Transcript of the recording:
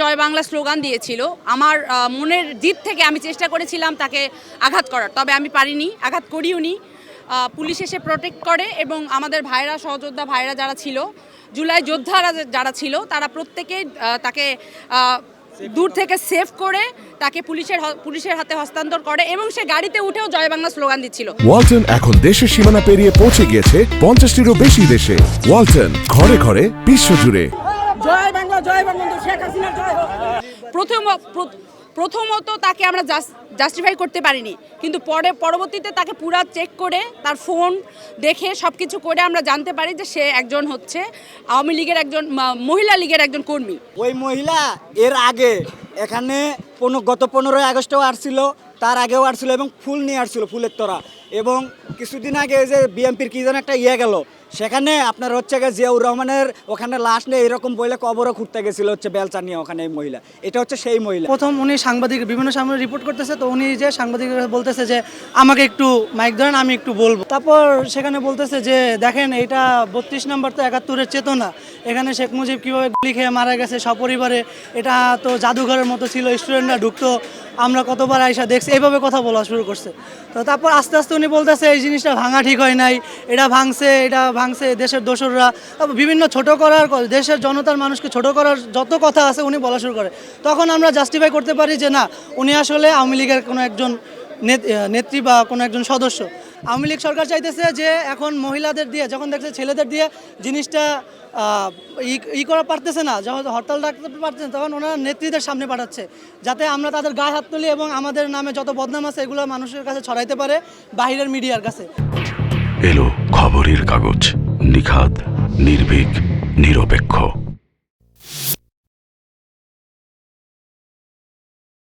জয় Bangla slogan দিয়েছিল। আমার মনের দিক থেকে আমি চেষ্টা করেছিলাম তাকে আঘাত করার, তবে আমি পারিনি, আঘাত করিও নি। পুলিশ এসে প্রোটেক্ট করে এবং আমাদের ভাইরা, সহযোদ্ধা ভাইরা যারা ছিল, জুলাই যোদ্ধারা যারা ছিল, তারা প্রত্যেকে তাকে দূর থেকে সেভ করে তাকে পুলিশের পুলিশের হাতে হস্তান্তর করে এবং সে গাড়িতে উঠেও জয় বাংলা স্লোগান দিচ্ছিল। ওয়ালটন এখন দেশের সীমানা পেরিয়ে পৌঁছে গিয়েছে পঞ্চাশটিরও বেশি দেশে। ওয়ালটন ঘরে ঘরে বিশ্বজুড়ে। জয় বঙ্গবন্ধু শেখ হাসিনা জয় হোক। প্রথম প্রথমত তাকে আমরা জাস্টিফাই করতে পারিনি। কিন্তু পরে পরবর্তীতে তাকে পুরা চেক করে তার ফোন দেখে সব কিছু করে আমরা জানতে পারি যে সে একজন হচ্ছে আওয়ামী লীগের একজন মা- মহিলা লীগের একজন কর্মী। ওই মহিলা এর আগে এখানে পনেরো গত পনেরোই আগস্টেও আসছিল তার আগেও আসছিল এবং ফুল নিয়ে আসছিল ফুলের তোরা। এবং কিছুদিন আগে ওই যে বিএমপির কী যেন একটা ইয়ে গেল সেখানে আপনার হচ্ছে গিয়ে জিয়াউর রহমানের ওখানে লাশ নিয়ে এরকম বইলে কবরও খুঁড়তে গেছিল হচ্ছে বেলচা নিয়ে ওখানে এই মহিলা। এটা হচ্ছে সেই মহিলা। প্রথম উনি সাংবাদিক, বিভিন্ন সাংবাদিক রিপোর্ট করতেছে, তো উনি যে সাংবাদিক বলতেছে যে, আমাকে একটু মাইক ধরেন, আমি একটু বলব। তারপর সেখানে বলতেছে যে, দেখেন এটা বত্রিশ নম্বর তো একাত্তরের চেতনা। এখানে শেখ মুজিব কীভাবে গুলি খেয়ে মারা গেছে সপরিবারে, এটা তো জাদুঘরের মতো ছিল স্টুডেন্টরা ঢুকতো আমরা কতবার আইসা দেখছি, এইভাবে কথা বলা শুরু করছে। তো তারপর আস্তে আস্তে উনি বলতেছে, এই জিনিসটা ভাঙা ঠিক হয় নাই, এটা ভাঙছে এটা ভাঙছে দেশের দোসররা। বিভিন্ন ছোট করার দেশের জনতার মানুষকে ছোট করার যত কথা আছে উনি বলা শুরু করে। তখন আমরা জাস্টিফাই করতে পারি যে না, উনি আসলে আওয়ামী লীগের কোনো একজন নেত- নেত্রী বা কোনো একজন সদস্য। আওয়ামী লীগ সরকার চাইতেছে যে এখন মহিলাদের দিয়ে, যখন দেখছে ছেলেদের দিয়ে জিনিসটা ই- করা পারতেছে না, যখন হরতাল ডাকতে পারতেছে তখন ওনারা নেত্রীদের সামনে পাঠাচ্ছে, যাতে আমরা তাদের গায়ে হাত তুলি এবং আমাদের নামে যত বদনাম আছে এগুলো মানুষের কাছে ছড়াইতে পারে বাহিরের মিডিয়ার কাছে। এলো খবরের কাগজ, নিখাদ, নির্ভীক, নিরপেক্ষ।